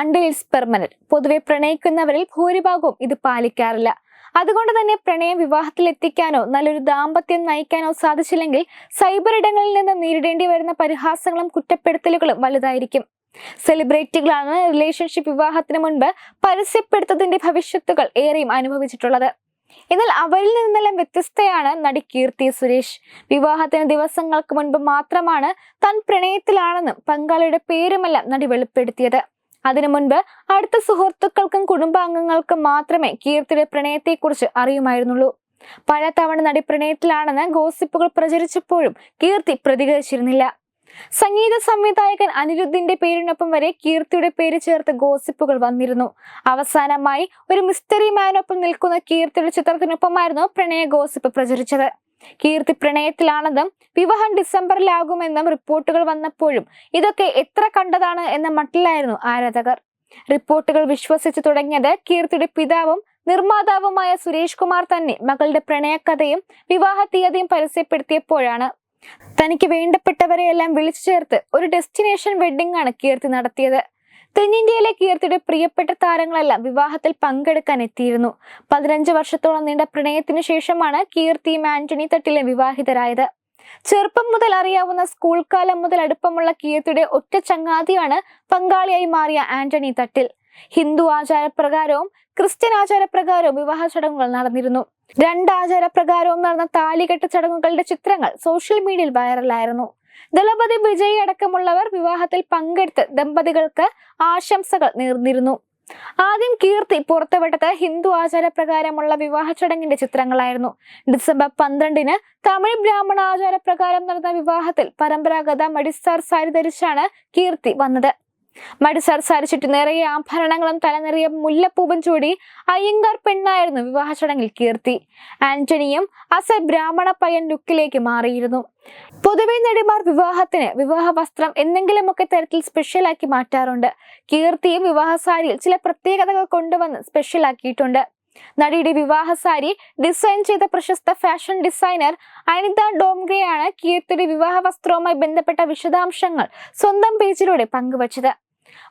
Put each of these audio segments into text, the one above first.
It's permanent. പൊതുവെ പ്രണയിക്കുന്നവരിൽ ഭൂരിഭാഗവും ഇത് പാലിക്കാറില്ല. അതുകൊണ്ട് തന്നെ പ്രണയം വിവാഹത്തിൽ എത്തിക്കാനോ നല്ലൊരു ദാമ്പത്യം നയിക്കാനോ സാധിച്ചില്ലെങ്കിൽ സൈബർ ഇടങ്ങളിൽ നിന്ന് നേരിടേണ്ടി വരുന്ന പരിഹാസങ്ങളും കുറ്റപ്പെടുത്തലുകളും വലുതായിരിക്കും. സെലിബ്രിറ്റികളാണ് റിലേഷൻഷിപ്പ് വിവാഹത്തിന് മുൻപ് പരസ്യപ്പെടുത്തതിന്റെ ഭവിഷ്യത്തുകൾ ഏറെയും അനുഭവിച്ചിട്ടുള്ളത്. എന്നാൽ അവരിൽ നിന്നെല്ലാം വ്യത്യസ്തയാണ് നടി കീർത്തി സുരേഷ്. വിവാഹത്തിന് ദിവസങ്ങൾക്ക് മുൻപ് മാത്രമാണ് താൻ പ്രണയത്തിലാണെന്നും പങ്കാളിയുടെ പേരുമെല്ലാം നടി വെളിപ്പെടുത്തിയത്. അതിനു മുൻപ് അടുത്ത സുഹൃത്തുക്കൾക്കും കുടുംബാംഗങ്ങൾക്കും മാത്രമേ കീർത്തിയുടെ പ്രണയത്തെക്കുറിച്ച് അറിയുമായിരുന്നുള്ളൂ. പല തവണ നടി പ്രണയത്തിലാണെന്ന് ഗോസിപ്പുകൾ പ്രചരിച്ചപ്പോഴും കീർത്തി പ്രതികരിച്ചിരുന്നില്ല. സംഗീത സംവിധായകൻ അനിരുദ്ധിന്റെ പേരിനൊപ്പം വരെ കീർത്തിയുടെ പേര് ചേർത്ത് ഗോസിപ്പുകൾ വന്നിരുന്നു. അവസാനമായി ഒരു മിസ്റ്ററി മാനൊപ്പം നിൽക്കുന്ന കീർത്തിയുടെ ചിത്രത്തിനൊപ്പമായിരുന്നു പ്രണയ ഗോസിപ്പ് പ്രചരിച്ചത്. കീർത്തി പ്രണയത്തിലാണെന്നും വിവാഹം ഡിസംബറിലാകുമെന്നും റിപ്പോർട്ടുകൾ വന്നപ്പോഴും ഇതൊക്കെ എത്ര കണ്ടതാണ് എന്ന മട്ടിലായിരുന്നു ആരാധകർ. റിപ്പോർട്ടുകൾ വിശ്വസിച്ചു തുടങ്ങിയത് കീർത്തിയുടെ പിതാവും നിർമ്മാതാവുമായ സുരേഷ് കുമാർ തന്നെ മകളുടെ പ്രണയകഥയും വിവാഹ തീയതിയും പരസ്യപ്പെടുത്തിയപ്പോഴാണ്. തനിക്ക് വേണ്ടപ്പെട്ടവരെയെല്ലാം വിളിച്ചു ചേർത്ത് ഒരു ഡെസ്റ്റിനേഷൻ വെഡിംഗ് ആണ് കീർത്തി നടത്തിയത്. തെന്നിന്ത്യയിലെ കീർത്തിയുടെ പ്രിയപ്പെട്ട താരങ്ങളെല്ലാം വിവാഹത്തിൽ പങ്കെടുക്കാൻ എത്തിയിരുന്നു. പതിനഞ്ച് വർഷത്തോളം നീണ്ട പ്രണയത്തിനു ശേഷമാണ് കീർത്തിയും ആന്റണി തട്ടിലെ വിവാഹിതരായത്. ചെറുപ്പം മുതൽ അറിയാവുന്ന സ്കൂൾ കാലം മുതൽ അടുപ്പമുള്ള കീർത്തിയുടെ ഒറ്റ ചങ്ങാതിയാണ് പങ്കാളിയായി മാറിയ ആന്റണി തട്ടിൽ. ഹിന്ദു ആചാരപ്രകാരവും ക്രിസ്ത്യൻ ആചാരപ്രകാരവും വിവാഹ ചടങ്ങുകൾ നടന്നിരുന്നു. രണ്ട് ആചാരപ്രകാരവും നടന്ന താലികെട്ട് ചടങ്ങുകളുടെ ചിത്രങ്ങൾ സോഷ്യൽ മീഡിയയിൽ വൈറലായിരുന്നു. ദളപതി വിജയ് അടക്കമുള്ളവർ വിവാഹത്തിൽ പങ്കെടുത്ത് ദമ്പതികൾക്ക് ആശംസകൾ നേർന്നിരുന്നു. ആദ്യം കീർത്തി പുറത്തുവിട്ടത് ഹിന്ദു ആചാരപ്രകാരമുള്ള വിവാഹ ചടങ്ങിന്റെ ചിത്രങ്ങളായിരുന്നു. ഡിസംബർ പന്ത്രണ്ടിന് തമിഴ് ബ്രാഹ്മണ ആചാരപ്രകാരം നടന്ന വിവാഹത്തിൽ പരമ്പരാഗത മടിസ്റ്റാർ സാരി ധരിച്ചാണ് കീർത്തി വന്നത്. മടിസാർ സാരി ചുറ്റി നിറയെ ആഭരണങ്ങളും തലനിറയെ മുല്ലപ്പൂവും ചൂടി അയ്യങ്കാർ പെണ്ണായിരുന്നു വിവാഹ ചടങ്ങിൽ കീർത്തി. ആന്റണിയും അസൽ ബ്രാഹ്മണ പയ്യൻ ലുക്കിലേക്ക് മാറിയിരുന്നു. പൊതുവെ നടിമാർ വിവാഹത്തിന് വിവാഹ വസ്ത്രം എന്തെങ്കിലുമൊക്കെ തരത്തിൽ സ്പെഷ്യലാക്കി മാറ്റാറുണ്ട്. കീർത്തിയും വിവാഹ സാരിയിൽ ചില പ്രത്യേകതകൾ കൊണ്ടുവന്ന് സ്പെഷ്യലാക്കിയിട്ടുണ്ട്. നടിയുടെ വിവാഹ സാരി ഡിസൈൻ ചെയ്ത പ്രശസ്ത ഫാഷൻ ഡിസൈനർ അനിത ഡോംഗ്രയാണ് കീർത്തിയുടെ വിവാഹ വസ്ത്രവുമായി ബന്ധപ്പെട്ട വിശദാംശങ്ങൾ സ്വന്തം പേജിലൂടെ പങ്കുവച്ചത്.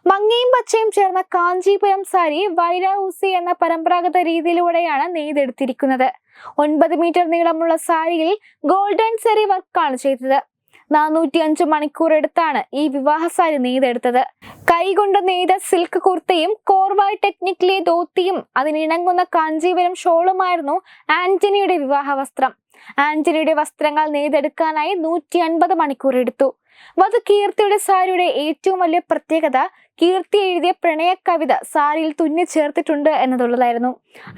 മങ്ങയും പച്ചയും ചേർന്ന കാഞ്ചീപുരം സാരി വൈരാഹൂസി എന്ന പരമ്പരാഗത രീതിയിലൂടെയാണ് നെയ്തെടുത്തിരിക്കുന്നത്. ഒൻപത് മീറ്റർ നീളമുള്ള സാരിയിൽ ഗോൾഡൻ സെറി വർക്കാണ് ചെയ്തത്. നാനൂറ്റി അഞ്ച് മണിക്കൂർ എടുത്താണ് ഈ വിവാഹ സാരി നെയ്തെടുത്തത്. കൈകൊണ്ട് നെയ്ത സിൽക്ക് കുർത്തയും കോർവായ് ടെക്നിക്കിലെ ധോത്തിയും അതിനിണങ്ങുന്ന കാഞ്ചീപുരം ഷോളുമായിരുന്നു ആന്റണിയുടെ വിവാഹ വസ്ത്രം. ആന്റണിയുടെ വസ്ത്രങ്ങൾ നെയ്തെടുക്കാനായി നൂറ്റി അൻപത് മണിക്കൂർ എടുത്തു. വധു കീർത്തിയുടെ സാരിയുടെ ഏറ്റവും വലിയ പ്രത്യേകത കീർത്തി എഴുതിയ പ്രണയ കവിത സാരിയിൽ തുന്നി ചേർത്തിട്ടുണ്ട് എന്നതുള്ളതായിരുന്നു.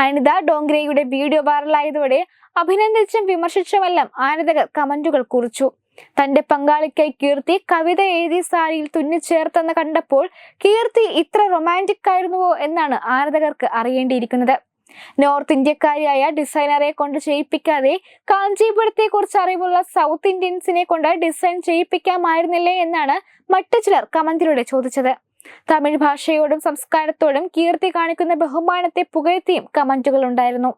അനിത ഡോങ്ക്രേയുടെ വീഡിയോ വൈറലായതോടെ അഭിനന്ദിച്ചും വിമർശിച്ചുമെല്ലാം ആരാധകർ കമന്റുകൾ കുറിച്ചു. തന്റെ പങ്കാളിക്കായി കീർത്തി കവിത എഴുതി സാരിയിൽ തുന്നിച്ചേർത്തെന്ന് കണ്ടപ്പോൾ കീർത്തി ഇത്ര റൊമാന്റിക് ആയിരുന്നുവോ എന്നാണ് ആരാധകർക്ക് അറിയേണ്ടിയിരിക്കുന്നത്. നോർത്ത് ഇന്ത്യക്കാരിയായ ഡിസൈനറെ കൊണ്ട് ചെയ്യിപ്പിക്കാതെ കാഞ്ചീപുരത്തെ കുറിച്ച് അറിവുള്ള സൗത്ത് ഇന്ത്യൻസിനെ കൊണ്ട് ഡിസൈൻ ചെയ്യിപ്പിക്കാമായിരുന്നില്ലേ എന്നാണ് മറ്റു ചിലർ കമന്റിലൂടെ ചോദിച്ചത്. തമിഴ് ഭാഷയോടും സംസ്കാരത്തോടും കീർത്തി കാണിക്കുന്ന ബഹുമാനത്തെ പുകഴ്ത്തിയും കമന്റുകൾ ഉണ്ടായിരുന്നു